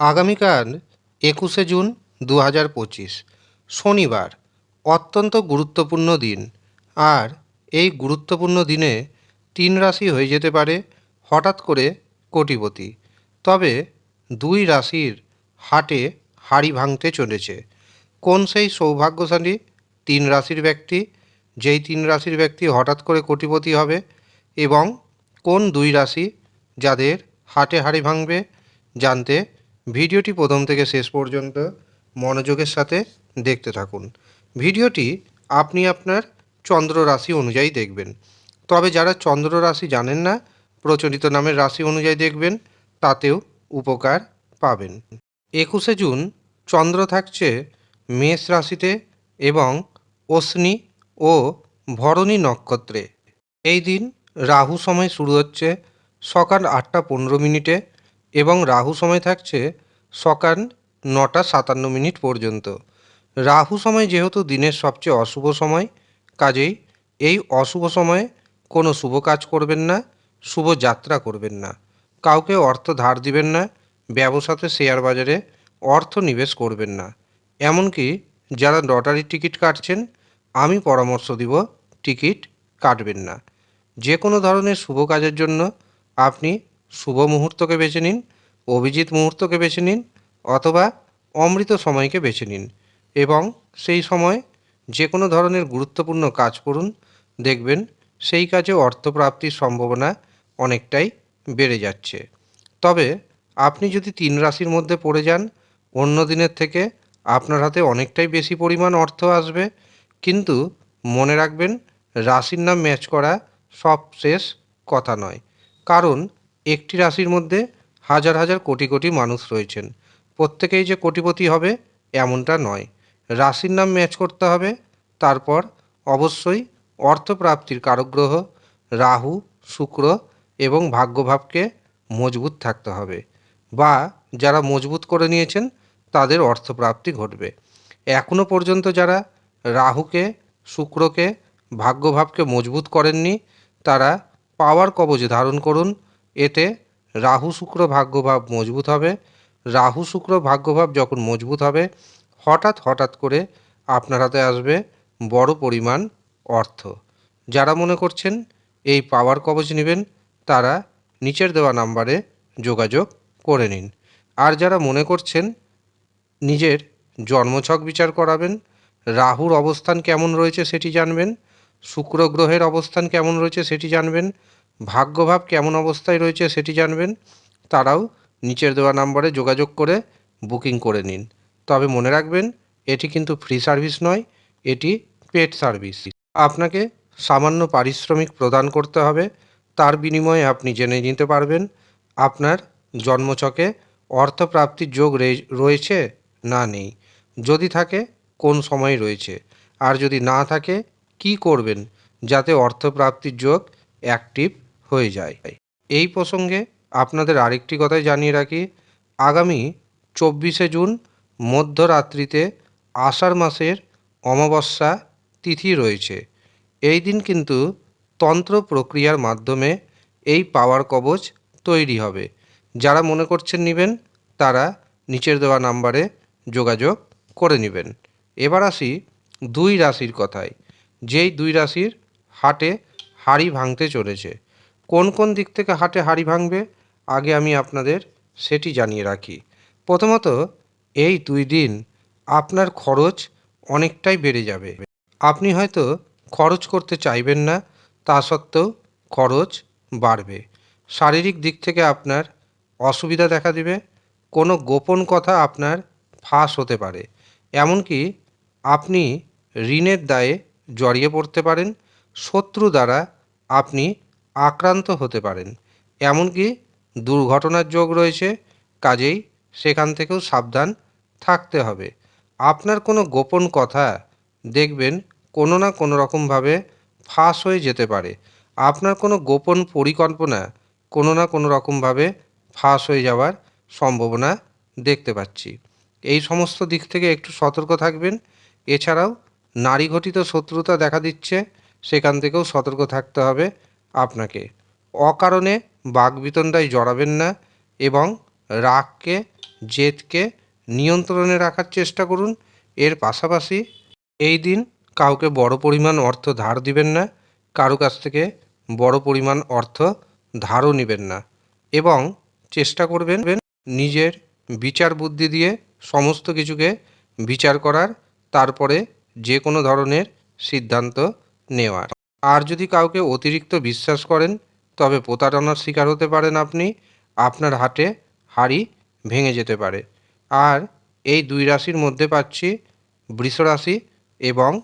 আগামীকাল একুশে জুন দু হাজার পঁচিশ, শনিবার, অত্যন্ত গুরুত্বপূর্ণ দিন। আর এই গুরুত্বপূর্ণ দিনে তিন রাশি হয়ে যেতে পারে হঠাৎ করে কোটিপতি। তবে দুই রাশির হাটে হাড়ি ভাঙতে চলেছে। কোন সেই সৌভাগ্যশালী তিন রাশির ব্যক্তি, যেই তিন রাশির ব্যক্তি হঠাৎ করে কোটিপতি হবে এবং কোন দুই রাশি যাদের হাটে হাড়ি ভাঙবে জানতে ভিডিওটি প্রথম থেকে শেষ পর্যন্ত মনোযোগের সাথে দেখতে থাকুন। ভিডিওটি আপনি আপনার চন্দ্র রাশি অনুযায়ী দেখবেন। তবে যারা চন্দ্র রাশি জানেন না, প্রচলিত নামের রাশি অনুযায়ী দেখবেন, তাতেও উপকার পাবেন। একুশে জুন, চন্দ্র থাকছে মেষ রাশিতে এবং অশ্নি ও ভরণী নক্ষত্রে। এই দিন রাহু সময় শুরু হচ্ছে সকাল আটটা পনেরো মিনিটে এবং রাহু সময় থাকছে সকাল নটা সাতান্ন মিনিট পর্যন্ত। রাহু সময় যেহেতু দিনের সবচেয়ে অশুভ সময়, কাজেই এই অশুভ সময়ে কোনো শুভ কাজ করবেন না, শুভ যাত্রা করবেন না। কাউকে অর্থ ধার দিবেন না ব্যবসাতে শেয়ার বাজারে অর্থ নিবেশ করবেন না। এমনকি যারা লটারির টিকিট কাটছেন, আমি পরামর্শ দিব, টিকিট কাটবেন না। যে কোনো ধরনের শুভ কাজের জন্য আপনি শুভ মুহূর্তকে বেছে নিন অভিজিৎ মুহূর্তকে বেছে নিন অথবা অমৃত সময়কে বেছে নিন এবং সেই সময় যে কোনো ধরনের গুরুত্বপূর্ণ কাজ করুন, দেখবেন সেই কাজে অর্থপ্রাপ্তির সম্ভাবনা অনেকটাই বেড়ে যাচ্ছে। তবে আপনি যদি তিন রাশির মধ্যে পড়ে যান, অন্য দিনের থেকে আপনার হাতে অনেকটাই বেশি পরিমাণ অর্থ আসবে। কিন্তু মনে রাখবেন, রাশির নাম ম্যাচ করা সব শেষ কথা নয়। কারণ একটি রাশির মধ্যে হাজার হাজার কোটি কোটি মানুষ রয়েছেন। প্রত্যেকেই যে কোটিপতি হবে, এমনটা নয়। রাশির নাম ম্যাচ করতে হবে, তারপর অবশ্যই অর্থপ্রাপ্তির কারগ্রহ, রাহু, শুক্র এবং ভাগ্যভাবকে মজবুত থাকতে হবে বা যারা মজবুত করে নিয়েছেন, তাদের অর্থপ্রাপ্তি ঘটবে। এখনও পর্যন্ত যারা রাহুকে, শুক্রকে, ভাগ্যভাবকে মজবুত করেননি, তারা পাওয়ার কবচ ধারণ করুন। এতে রাহু শুক্র ভাগ্যভাব মজবুত হবে। রাহু শুক্র ভাগ্যভাব যখন মজবুত হবে, হঠাৎ হঠাৎ করে আপনার হাতে আসবে বড় পরিমাণ অর্থ। যারা মনে করছেন এই পাওয়ার কবচ নেবেন, তারা নিচের দেওয়া নাম্বারে যোগাযোগ করে নিন। আর যারা মনে করছেন নিজের জন্মছক বিচার করাবেন, রাহুর অবস্থান কেমন রয়েছে সেটি জানবেন, শুক্র গ্রহের অবস্থান কেমন রয়েছে সেটি জানবেন ভাগ্যভাব কেমন অবস্থায় রয়েছে সেটি জানবেন। তারাও নিচের দেওয়া নাম্বারে যোগাযোগ করে বুকিং করে নিন। তবে মনে রাখবেন, এটি কিন্তু ফ্রি সার্ভিস নয়, এটি পেড সার্ভিস। আপনাকে সামান্য পারিশ্রমিক প্রদান করতে হবে, তার বিনিময়ে আপনি জেনে নিতে পারবেন আপনার জন্মছকে অর্থপ্রাপ্তির যোগ রয়েছে না নেই। যদি থাকে, কোন সময় রয়েছে? আর যদি না থাকে, কি করবেন? যাতে অর্থপ্রাপ্তির যোগ অ্যাক্টিভ হয়ে যায়। এই প্রসঙ্গে আপনাদের আরেকটি কথাই জানিয়ে রাখি। আগামী চব্বিশে জুন মধ্যরাত্রিতে আষাঢ় মাসের অমাবস্যা তিথি রয়েছে। এই দিন কিন্তু তন্ত্র প্রক্রিয়ার মাধ্যমে এই পাওয়ার কবচ তৈরি হবে। যারা মনে করছেন নেবেন, তারা নিচের দেওয়া নাম্বারে যোগাযোগ করে নেবেন। এবার আসি দুই রাশির কথায়। যেই দুই রাশির হাটে হাড়ি ভাঙতে চলেছে কোন কোন দিক থেকে হাটে হাড়ি ভাঙবে, আগে আমি আপনাদের সেটি জানিয়ে রাখি। প্রথমত, এই দুই দিন আপনার খরচ অনেকটাই বেড়ে যাবে। আপনি হয়তো খরচ করতে চাইবেন না, তা সত্ত্বেও খরচ বাড়বে। শারীরিক দিক থেকে আপনার অসুবিধা দেখা দেবে, কোনো গোপন কথা আপনার ফাঁস হতে পারে। এমনকি আপনি ঋণের দায়ে জড়িয়ে পড়তে পারেন, শত্রু দ্বারা আপনি আক্রান্ত হতে পারেন। এমনকি দুর্ঘটনার যোগ রয়েছে, কাজেই সেখান থেকেও সাবধান থাকতে হবে। আপনার কোনো গোপন কথা দেখবেন কোনো না কোনো রকমভাবে ফাঁস হয়ে যেতে পারে। আপনার কোনো গোপন পরিকল্পনা কোনো না কোনো রকমভাবে ফাঁস হয়ে যাওয়ার সম্ভাবনা দেখতে পাচ্ছি। এই সমস্ত দিক থেকে একটু সতর্ক থাকবেন। এছাড়াও নারী ঘটিত শত্রুতা দেখা দিচ্ছে, সেখান থেকেও সতর্ক থাকতে হবে। আপনাকে। অকারণে বাগবিতণ্ডায় জড়াবেন না এবং রাগকে, জেদকে নিয়ন্ত্রণে রাখার চেষ্টা করুন। এর পাশাপাশি এই দিন কাউকে বড় পরিমাণ অর্থ ধার দিবেন না, কারও কাছ থেকে বড় পরিমাণ অর্থ ধারও নেবেন না এবং চেষ্টা করবেন নিজের বিচার বুদ্ধি দিয়ে সমস্ত কিছুকে বিচার করার, তারপরে যে কোনো ধরনের সিদ্ধান্ত নেওয়ার। আর যদি কাউকে অতিরিক্ত বিশ্বাস করেন, তবে প্রতারণার শিকার হতে পারেন আপনি, আপনার হাটে হাড়ি ভেঙে যেতে পারে। আর এই দুই রাশির মধ্যে পাচ্ছি বৃষ রাশি এবং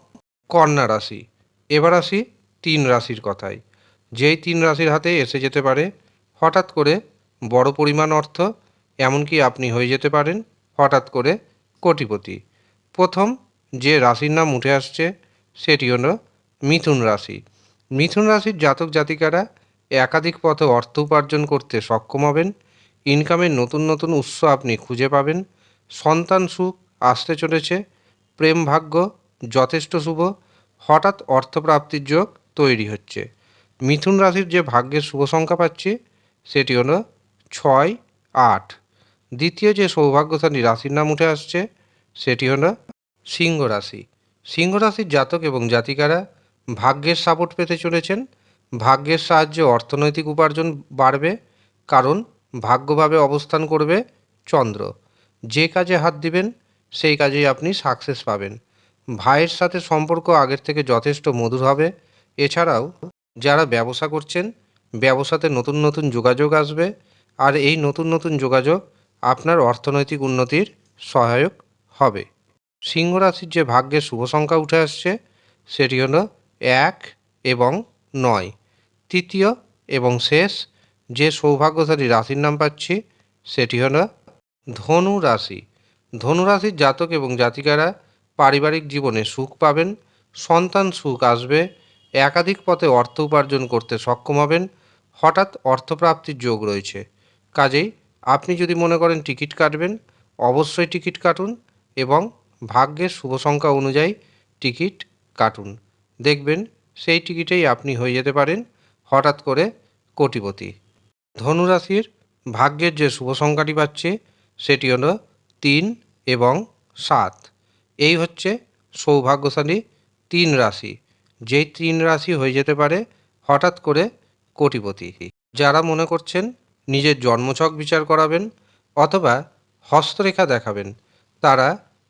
কন্যা রাশি। এবার আসি তিন রাশির কথায়। যেই তিন রাশির হাতে এসে যেতে পারে, হঠাৎ করে বড় পরিমাণ অর্থ, এমনকি আপনি হয়ে যেতে পারেন হঠাৎ করে কোটিপতি। প্রথম যে রাশির নাম উঠে আসছে, সেটি হলো মিথুন রাশি। মিথুন রাশির জাতক জাতিকারা একাধিক পথে অর্থ উপার্জন করতে সক্ষম হবেন ইনকামের নতুন নতুন উৎস আপনি খুঁজে পাবেন, সন্তান সুখ আসতে চলেছে, প্রেম ভাগ্য যথেষ্ট শুভ, হঠাৎ অর্থপ্রাপ্তির যোগ তৈরি হচ্ছে। মিথুন রাশির যে ভাগ্যের শুভ সংখ্যা পাচ্ছি, সেটি হলো ছয়, আট। দ্বিতীয় যে সৌভাগ্যশালী রাশির নাম উঠে আসছে, সেটি হলো সিংহ রাশি। সিংহ রাশির জাতক এবং জাতিকারা ভাগ্যের সাপোর্ট পেতে চলেছেন। ভাগ্যের সাহায্যে অর্থনৈতিক উপার্জন বাড়বে, কারণ ভাগ্যভাবে অবস্থান করবে চন্দ্র। যে কাজে হাত দিবেন, সেই কাজেই আপনি সাকসেস পাবেন। ভাইয়ের সাথে সম্পর্ক আগের থেকে যথেষ্ট মধুর হবে। এছাড়াও, যারা ব্যবসা করছেন, ব্যবসাতে নতুন নতুন যোগাযোগ আসবে, আর এই নতুন নতুন যোগাযোগ আপনার অর্থনৈতিক উন্নতির সহায়ক হবে। সিংহ রাশির যে ভাগ্যের শুভ সংখ্যা উঠে আসছে, সেটি হলো এক এবং নয়। তৃতীয় এবং শেষ যে সৌভাগ্যশালী রাশির নাম পাচ্ছি, সেটি হলো ধনু রাশি ধনু রাশির জাতক এবং জাতিকারা পারিবারিক জীবনে সুখ পাবেন, সন্তান সুখ আসবে, একাধিক পথে অর্থ উপার্জন করতে সক্ষম হবেন, হঠাৎ অর্থপ্রাপ্তির যোগ রয়েছে। কাজেই আপনি যদি মনে করেন টিকিট কাটবেন, অবশ্যই টিকিট কাটুন এবং ভাগ্যের শুভ সংখ্যা অনুযায়ী টিকিট কাটুন। দেখবেন সেই টিকিটেই আপনি হয়ে যেতে পারেন হঠাৎ করে কোটিপতি। ধনুরাশির ভাগ্যের যে শুভ সংখ্যাটি পাচ্ছে, সেটি হলো তিন এবং সাত। এই হচ্ছে সৌভাগ্যশালী তিন রাশি। যেই তিন রাশি হয়ে যেতে পারে হঠাৎ করে কোটিপতি। যারা মনে করছেন নিজের জন্মছক বিচার করাবেন অথবা হস্তরেখা দেখাবেন, তারা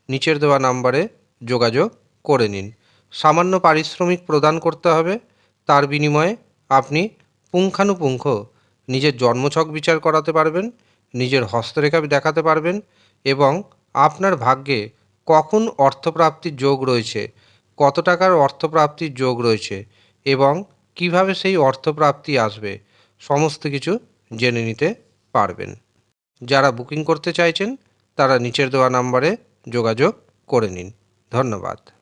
নিচের দেওয়া নাম্বারে যোগাযোগ করে নিন। সামান্য পারিশ্রমিক প্রদান করতে হবে। তার বিনিময়ে আপনি পুঙ্খানুপুঙ্খ নিজের জন্মছক বিচার করাতে পারবেন, নিজের হস্তরেখা দেখাতে পারবেন এবং আপনার ভাগ্যে কখন অর্থপ্রাপ্তির যোগ রয়েছে, কত টাকার অর্থপ্রাপ্তির যোগ রয়েছে এবং কীভাবে সেই অর্থপ্রাপ্তি আসবে সমস্ত কিছু জেনে নিতে পারবেন। যারা বুকিং করতে চাইছেন তারা নিচের দেওয়া নাম্বারে যোগাযোগ করে নিন। ধন্যবাদ।